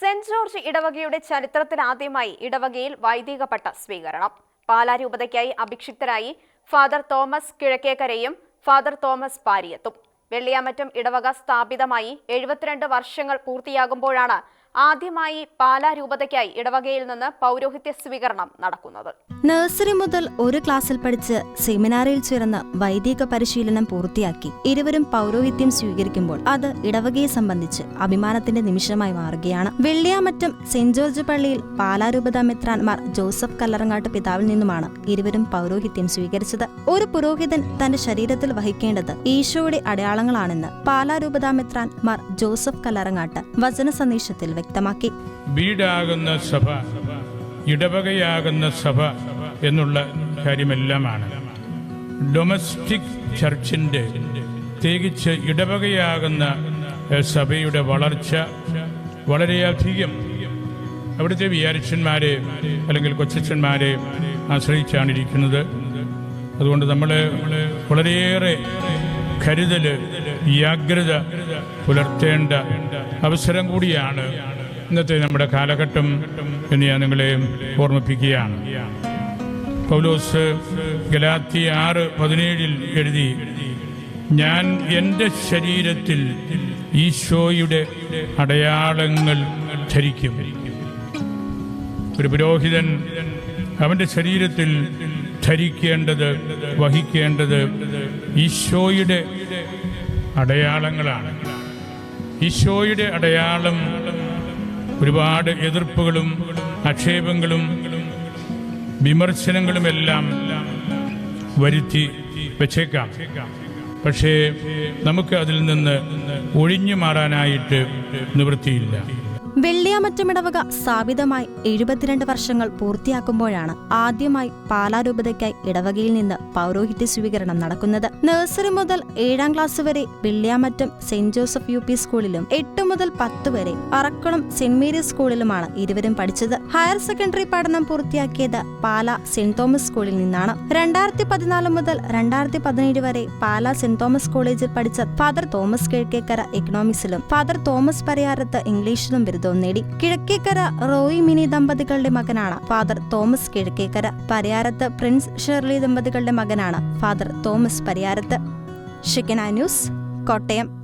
Saint George ഇടവകയുടെ ചരിത്രത്തിലാദ്യമായി ഇടവകയിൽ വൈദിക പട്ട സ്വീകരണം. പാലാ രൂപതയ്ക്കായി അഭിക്ഷിപ്തരായി ഫാദർ തോമസ് കിഴക്കേക്കരയും ഫാദർ തോമസ് പാരിയത്തും. വെള്ളിയാമറ്റം ഇടവക സ്ഥാപിതമായി എഴുപത്തിരണ്ട് വർഷങ്ങൾ പൂർത്തിയാകുമ്പോഴാണ് ആദ്യമായി പാലാ രൂപതയ്ക്കായി ഇടവകയിൽ നിന്ന് പൗരോഹിത്യ സ്വീകരണം നടക്കുന്നത്. നഴ്സറി മുതൽ ഒരു ക്ലാസ്സിൽ പഠിച്ച് സെമിനാറിൽ ചേർന്ന് വൈദിക പരിശീലനം പൂർത്തിയാക്കി ഇരുവരും പൗരോഹിത്യം സ്വീകരിക്കുമ്പോൾ അത് ഇടവകയെ സംബന്ധിച്ച് അഭിമാനത്തിന്റെ നിമിഷമായി മാറുകയാണ്. വെള്ളിയാമറ്റം സെന്റ് ജോർജ് പള്ളിയിൽ പാലാ പാലാരൂപത മെത്രാൻമാർ ജോസഫ് കല്ലറങ്ങാട്ട് പിതാവിൽ നിന്നുമാണ് ഇരുവരും പൗരോഹിത്യം സ്വീകരിച്ചത്. ഒരു പുരോഹിതൻ തന്റെ ശരീരത്തിൽ വഹിക്കേണ്ടത് ഈശോയുടെ അടയാളങ്ങളാണെന്ന് മെത്രാൻ മാർ ജോസഫ് കല്ലറങ്ങാട്ട് വചന സന്ദേശത്തിൽ വ്യക്തമാക്കി. വീടാകുന്ന സഭ ഇടവകയാകുന്ന സഭ എന്നുള്ള കാര്യമെല്ലാമാണ്. ഡൊമസ്റ്റിക് ചർച്ചിന്റെ പ്രത്യേകിച്ച് ഇടവകയാകുന്ന സഭയുടെ വളർച്ച വളരെയധികം അവിടുത്തെ വിചാരിച്ചന്മാരെ അല്ലെങ്കിൽ കൊച്ചച്ഛന്മാരെ ആശ്രയിച്ചാണ് ഇരിക്കുന്നത് അതുകൊണ്ട് നമ്മൾ വളരെയേറെ കരുതൽ ജാഗ്രത പുലർത്തേണ്ട അവസരം കൂടിയാണ് ഇന്നത്തെ നമ്മുടെ കാലഘട്ടം എന്ന് ഞാൻ നിങ്ങളെ ഓർമ്മിപ്പിക്കുകയാണ്. പൗലോസ് ഗലാത്തി ആറ് പതിനേഴിൽ എഴുതി ഞാൻ എന്റെ ശരീരത്തിൽ ഈശോയുടെ അടയാളങ്ങൾ ധരിക്കും. ഒരു പുരോഹിതൻ അവന്റെ ശരീരത്തിൽ ധരിക്കേണ്ടത് വഹിക്കേണ്ടത് ഈശോയുടെ അടയാളങ്ങളാണ്. ഈശോയുടെ അടയാളം ഒരുപാട് എതിർപ്പുകളും ആക്ഷേപങ്ങളും വിമർശനങ്ങളുമെല്ലാം വരുത്തി വെച്ചേക്കാം. പക്ഷേ നമുക്ക് അതിൽ നിന്ന് ഒഴിഞ്ഞു മാറാനായിട്ട് നിവൃത്തിയില്ല. വെള്ളിയാമറ്റമിടവക സ്ഥാപിതമായി എഴുപത്തിരണ്ട് വർഷങ്ങൾ പൂർത്തിയാക്കുമ്പോഴാണ് ആദ്യമായി പാലാരൂപതയ്ക്കായി ഇടവകയിൽ നിന്ന് പൗരോഹിത്യ സ്വീകരണം നടക്കുന്നത്. നഴ്സറി മുതൽ ഏഴാം ക്ലാസ് വരെ Velliyamattom saint Joseph U P സ്കൂളിലും എട്ട് മുതൽ പത്ത് വരെ അറക്കുളം സെന്റ് മേരീസ് സ്കൂളിലുമാണ് ഇരുവരും പഠിച്ചത്. ഹയർ സെക്കൻഡറി പഠനം പൂർത്തിയാക്കിയത് പാല സെന്റ് തോമസ് സ്കൂളിൽ നിന്നാണ്. രണ്ടായിരത്തി പതിനാല് മുതൽ രണ്ടായിരത്തി പതിനേഴ് വരെ പാല സെന്റ് തോമസ് കോളേജിൽ പഠിച്ച ഫാദർ തോമസ് കിഴക്കേക്കര എക്കണോമിക്സിലും ഫാദർ തോമസ് പരിയാരത്ത് ഇംഗ്ലീഷിലും ബിരുദവും നേടി കിഴക്കേക്കര റോയി മിനി ദമ്പതികളുടെ മകനാണ്. Father Thomas Kizhakkekara. Pariyarath Prince Shirley ദമ്പതികളുടെ മകനാണ്. Father Thomas Pariyarath. ഷിക്കന news Kottayam.